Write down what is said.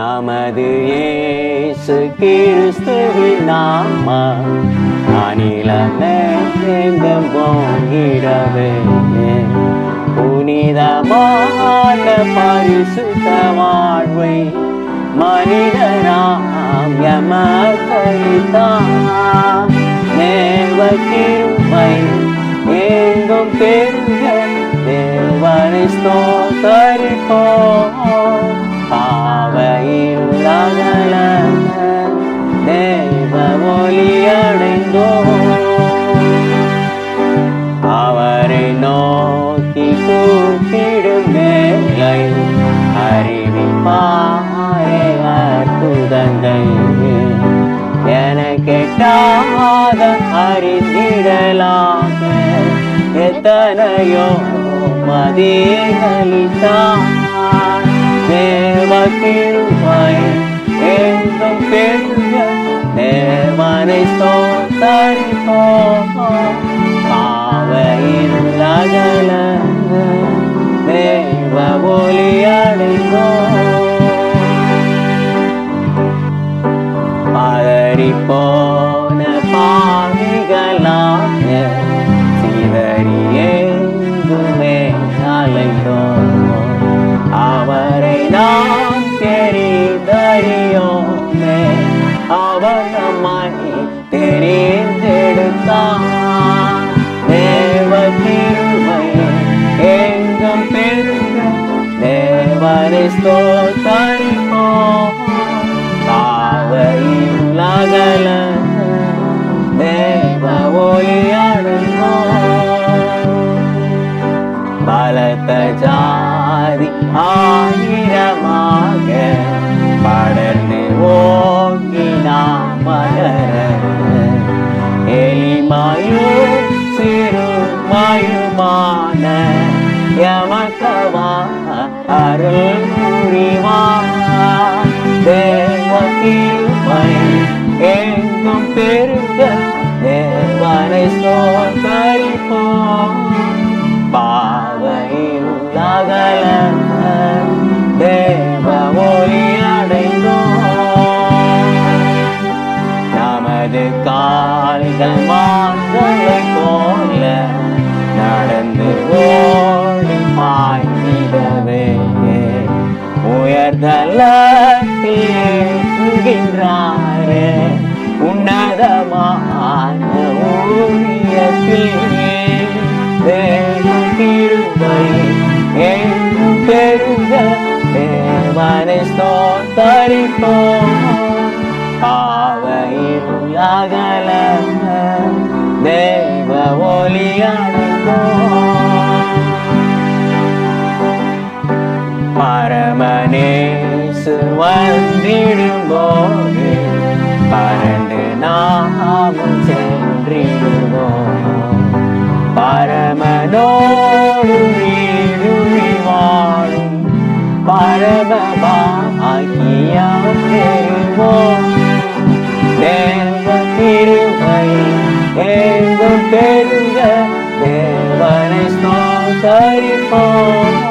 நமது ஏசு கிறிஸ்துவின் நாமா. அனிலமே எங்கும் போகிறவே புனிதமான பரிசுத்த வாழ்வை மனிதனாம் எமக்களித்தான் தேவ கிருமை எங்கும் பெருக. தேவனை ஸ்தோத்தரிப்போம். கெட்டாத அறிந்திடலாக. எத்தனையோ மதிகளித்தான் தேவ கிருபை எங்கும் பெருக. தேவனை ஸ்தோத்தரிப்போம். பாவையில் அகல. தேவ ஒளி போன பாதைகளாக சிதறி அலைந்தோம். அவரை நாம் தெரிந்தறியோமே. அவர் நம்மை தெரிந்தெடுத்தான். தேவ திருமை எங்கும் பெருக. தேவனை ஸ்தோத்தரிப்போம். பலத்த ஜாதி ஆயிரமாக படர்ந்து ஓங்கி நாம் மலர. எளிமாயும் சிறுமாயுமான யமகவா அருள் புரிவா தேவ கிருபை எங்கும் பெருக தேவனை சோதரிப்போம் உயர்தலுகின்றாரே உன்னதமான ஊழியத்தில் பெருக தேவனை ஸ்தோத்தரிப்போம். பாவையில் அகல தேவ வந்திடும்போது பரண்டு நாமும் சென்றிடுவோம். பரமனோடு வீடுவி வாழும். பரமபாக்கியம் பெறுவோம். தேவ கிருபை தேவ பெருக தேவனை ஸ்தோத்தரிப்போம்.